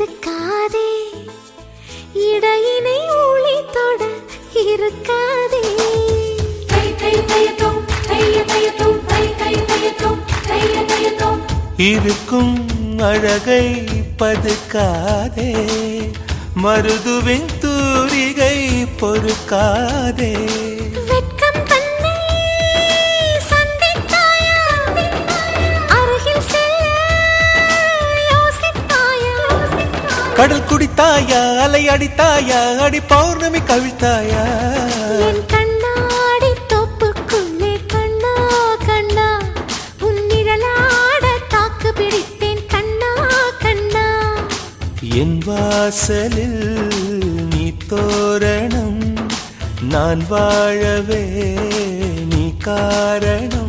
செதுக்காதே இடையினை ஊழி தொட இருக்காதே. இருக்கும் அழகை பதுக்காதே. மருதுவின் தூரிகை பொறுக்காதே. கடல் குடித்தாயா அலை அடித்தாயா அடி பௌர்ணமி கவிழ்த்தாயா? என் கண்ணாடி தோப்புக்குள்ளே கண்ணா கண்ணா உன் நிழலாட தாக்கு பிடித்தேன் கண்ணா கண்ணா. என் வாசலில் நீ தோரணம் நான் வாழவே நீ காரணம்.